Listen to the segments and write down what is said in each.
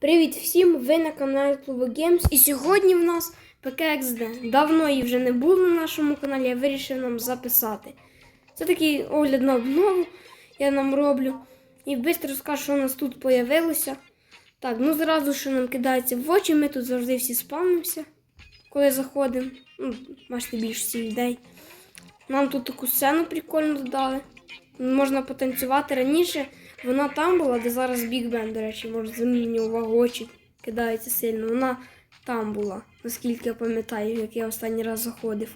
Привіт всім! Ви на каналі Клубу Games. І сьогодні в нас PKXD. Давно її вже не було на нашому каналі, я вирішив нам записати. Це такий огляд на обнову я нам роблю. І швидко розкажу, що у нас тут появилося. Так, ну зразу, що нам кидається в очі, ми тут завжди всі спавнимося, коли заходимо. Ну, бачите, більшості людей. Нам тут таку сцену прикольно додали. Можна потанцювати раніше. Вона там була, де зараз Біг Бен, до речі, може замінює увагу очі кидається сильно. Вона там була, наскільки я пам'ятаю, як я останній раз заходив.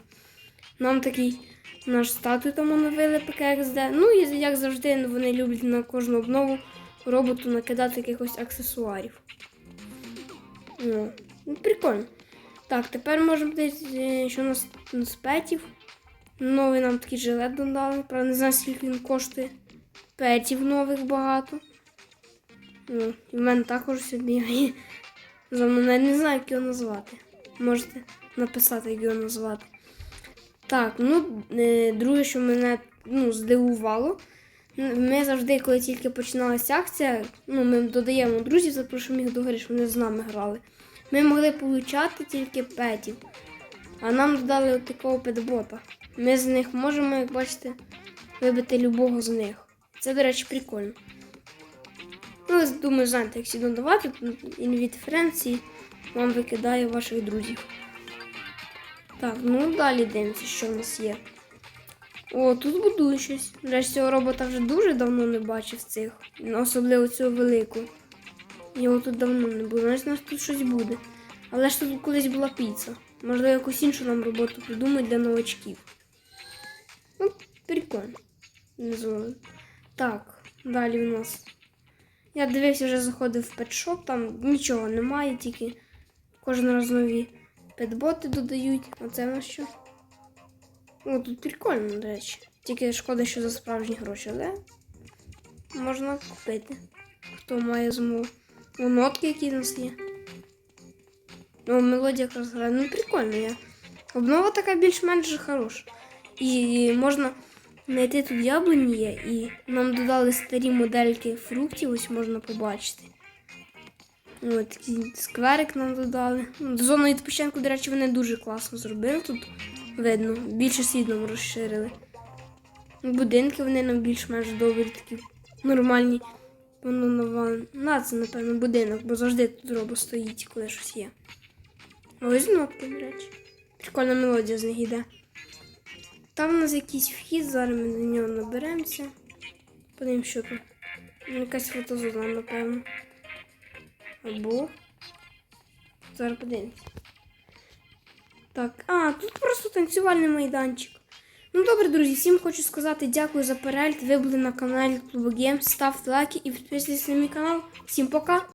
Нам такий наш статую там оновили PKXD. Ну і як завжди, вони люблять на кожну обнову роботу накидати якихось аксесуарів. Ну, ну, прикольно. Так, тепер можемо десь, е, що у нас з петів. Новий нам такий жилет додали. Правда, не знаю, скільки він коштує. Петів нових багато. Ну, в мене також все бігає. За мене не знаю, як його назвати. Можете написати, як його назвати. Так, ну, е, друге, що мене ну, здивувало. Ми завжди, коли тільки починалася акція, ну, ми додаємо друзів, запрошуємо їх до гри, щоб вони з нами грали. Ми могли получати тільки петів. А нам додали от такого петбота. Ми з них можемо, як бачите, вибити любого з них. Це, до речі, прикольно. Ну, думаю, знаєте, як сюди давати, інвіт Френції вам викидає ваших друзів. Так, ну далі дивимося, що в нас є. О, тут будує щось. Речі, цього робота вже дуже давно не бачив цих. Особливо цього великого. Його тут давно не було. Значить, у нас тут щось буде. Але ж тут колись була піца. Можливо, якусь іншу нам роботу придумають для новачків. Ну, прикольно. Не згоден. Так, далі в нас. Я дивився, вже заходив в петшоп, там нічого немає, тільки кожен раз нові петботи додають. Оце в нас що? О, тут прикольно, до речі. Тільки шкода, що за справжні гроші, але можна купити. Хто має змогу. О, нотки, які в нас є. О, мелодія якраз грає. Ну, прикольно я. Обнова така більш-менш хороша. І можна знайти тут яблуні є, і нам додали старі модельки фруктів, ось можна побачити. Ось такий скверик нам додали. Ну, Зону відпочинку, до речі, вони дуже класно зробили тут. Видно, більше світ розширили. Будинки вони нам більш-менш добрі, такі нормальні. Воно нова. На, це, напевно, будинок, бо завжди тут робо стоїть, коли щось є. Ось нотки, до речі. Прикольна мелодія з них йде. Там у нас якийсь вхід, зараз ми до нього наберемося. Подивимось, що тут. Ну, Якась фотозона, напевно. Або. Зараз подивимося. Так, а, тут просто танцювальний майданчик. Ну добре, друзі, всім хочу сказати дякую за перегляд. Ви були на каналі Клубу Games. Ставте лайки і підписуйтесь на мій канал. Всім пока!